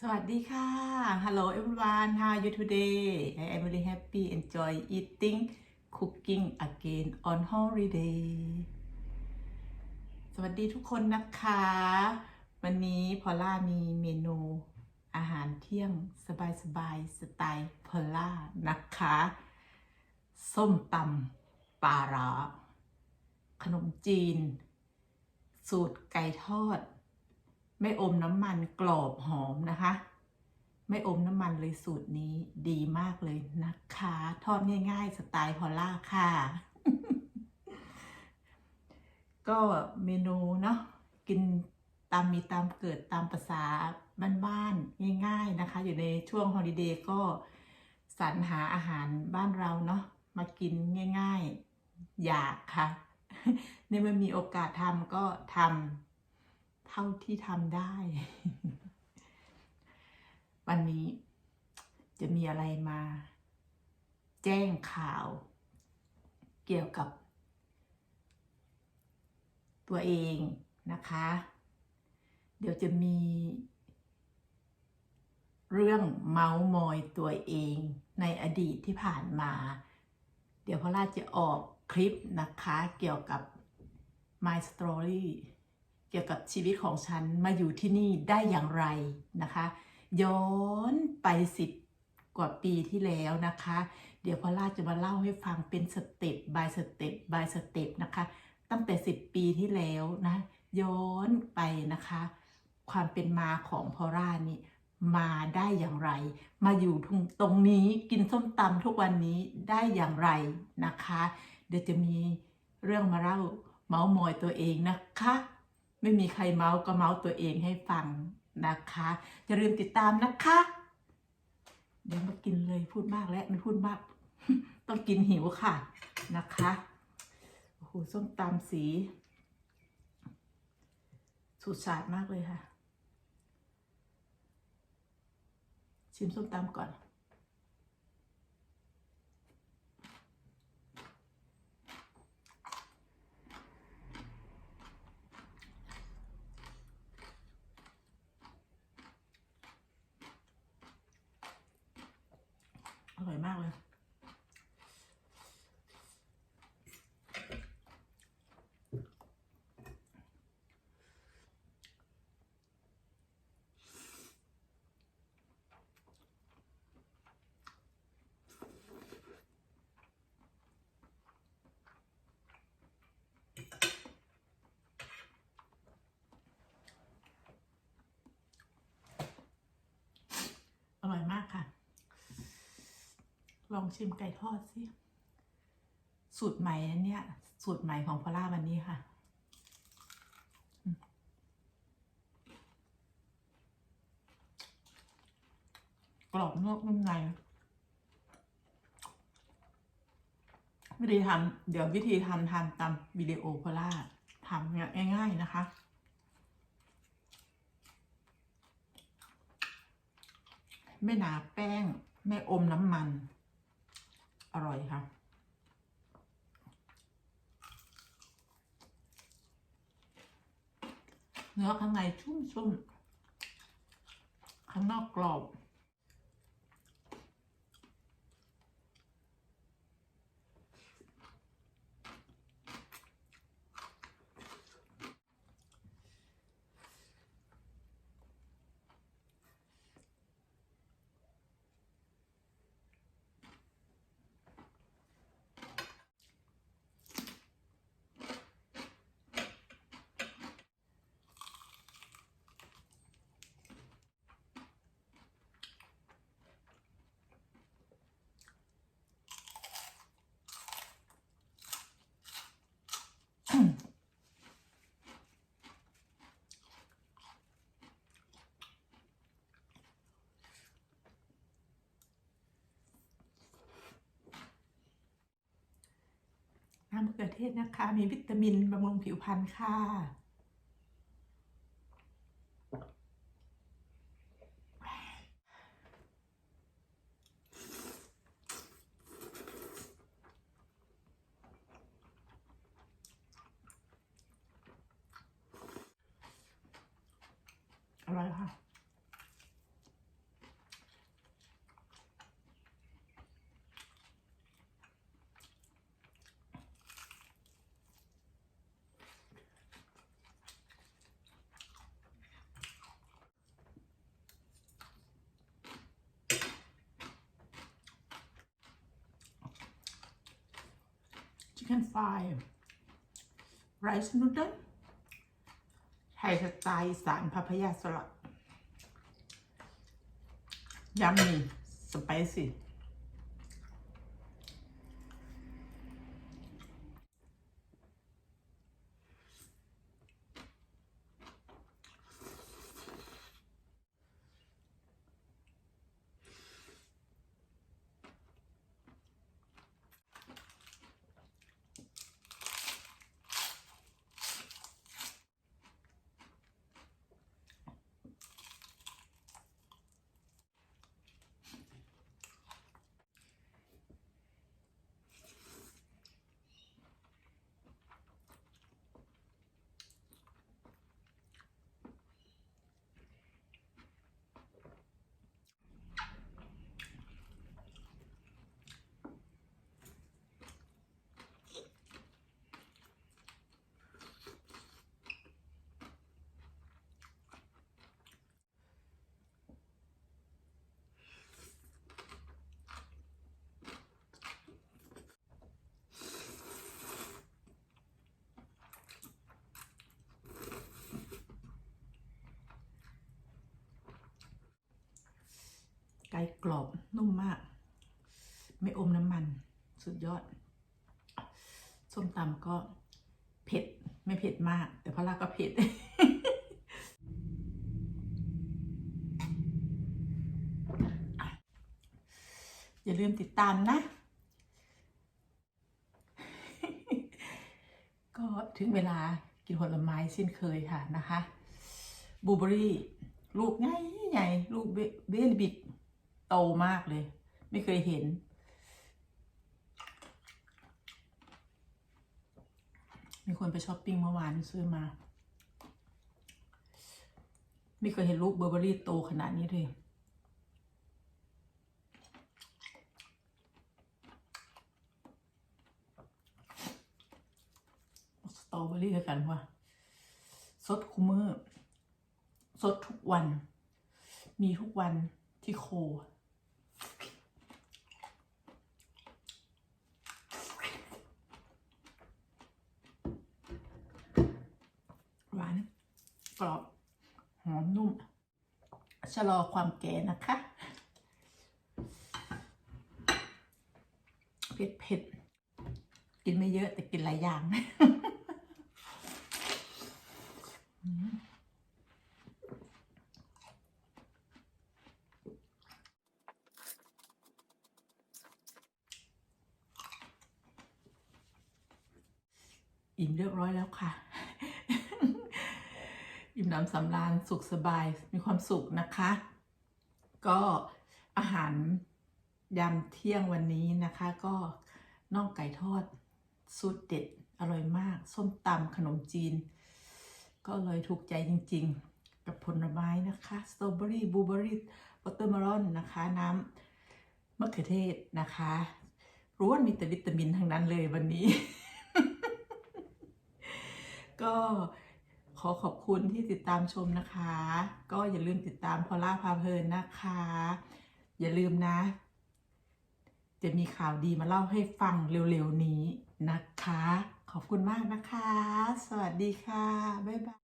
สวัสดีค่ะ Hello everyone how are you today I am really happy enjoy eating cooking again on holiday สวัสดีทุกคนนะคะ วันนี้พอล่ามีเมนูอาหารเที่ยงสบายๆสไตล์พอลล่านะคะ ส้มตำปลาร้าขนมจีน สูตรไก่ทอด ไม่อมน้ำมันกรอบหอมนะคะ ไม่อมน้ำมันเลยสูตรนี้ดีมากเลยนะคะ ทอดง่ายๆ สไตล์พอลล่าค่ะ ก็เมนูเนาะกินตามมีตามเกิดตามภาษาบ้านๆง่าย ๆนะคะ อยู่ในช่วงฮอลิเดย์ก็สรรหาอาหารบ้านเราเนาะมากินง่าย ๆ อยากค่ะ ในเมื่อมีโอกาสทำก็ทำ เท่าที่ทำได้ วันนี้จะมีอะไรมา แจ้งข่าว เกี่ยวกับ ตัวเองนะคะ เดี๋ยวจะมี เรื่องเมาส์มอยตัวเองในอดีตที่ผ่านมา เดี๋ยวพอลล่าจะออกคลิปนะคะเกี่ยวกับ My Story กี่ยวกับชีวิตของฉันมาอยู่ที่นี่ได้อย่างไรนะคะ ย้อนไปสิบกว่าปีที่แล้วนะคะ เดี๋ยวพอล่าจะมาเล่าให้ฟังเป็นสเต็ป by สเต็ป by สเต็ปนะคะ ตั้งแต่ 10 ปีที่แล้วนะ ย้อนไปนะคะ ความเป็นมาของพอล่านี่มาได้อย่างไร มาอยู่ตรงตรงนี้กินส้มตำทุกวันนี้ได้อย่างไรนะคะ เดี๋ยวจะมีเรื่องมาเล่าเมาส์มอยตัวเองนะคะ ไม่มีใครเมาส์ก็เมาส์ตัวเองให้ฟังนะคะ อย่าลืมติดตามนะคะ เดี๋ยวมากินเลยพูดมากแล้วไม่พูดมาก ต้องกินหิวค่ะนะคะโอ้โหส้มตำสีสูดสาดมากเลยค่ะ ชิมส้มตำก่อน อร่อยมากเลย อร่อยมากค่ะ ลองชิมไก่ทอดสิ สูตรใหม่นะเนี่ย สูตรใหม่ของพอล่าวันนี้ค่ะ กรอบนอกนุ่มในวิธีทำเดี๋ยววิธีทำทำตามวิดีโอพอล่าทำง่ายๆนะคะไม่หนาแป้ง ไม่อมน้ำมัน อร่อยค่ะ เนื้อข้างในชุ่มๆ ข้างนอกกรอบ น้ำมะ เขือเทศนะคะ มีวิตามินบำรุงผิวพรรณค่ะ อร่อยค่ะ chicken fry rice noodle ไทยสไตล์สารพัพยาสลัดยำนี่สไปซี่ ก่กรอบนุ่มมาก ไม่อมน้ำมัน สุดยอด ส้มตำก็เผ็ด ไม่เผ็ดมาก แต่พะลาก็เผ็ดอย่าลืมติดตามนะ ก็ถึงเวลากินผลไม้เช่นเคยค่ะนะคะบลูเบอรี่ ลูกใหญ่ใหญ่ลูกเบเบลบิก โตมากเลย ไม่เคยเห็น มีคนไปช้อปปิ้งเมื่อวานซื้อมา ไม่เคยเห็นลูกเบอร์เบอรี่โตขนาดนี้เลยสตรอเบอรี่กันว่าสดคูเมอร์สดทุกวัน มีทุกวันที่โค หวาน กรอบหอมนุ่ม ชะลอความแก่นะคะ เผ็ดเผ็ดกินไม่เยอะแต่กินหลายอย่างอิ่มเรียบร้อยแล้วค่ะ อิ่มน้ำสำราญสุขสบายมีความสุขนะคะ ก็อาหารยามเที่ยงวันนี้นะคะ ก็น่องไก่ทอดสูตรเด็ดอร่อยมาก ส้มตำขนมจีน ก็เลยถูกใจจริงๆ กับผลไม้นะคะสตรอเบอรี่บลูเบอรี่วอเตอร์มลอนนะคะ น้ำมะเขือเทศนะคะรู้ว่ามีแต่วิตามินทั้งนั้นเลยวันนี้ ก็ อขอบคุณที่ติดตามชมนะคะ ก็อย่าลืมติดตามพอล่าพาเพลินนะคะ อย่าลืมนะ จะมีข่าวดีมาเล่าให้ฟังเร็วๆนี้นะคะ ขอบคุณมากนะคะ สวัสดีค่ะ บ๊ายบาย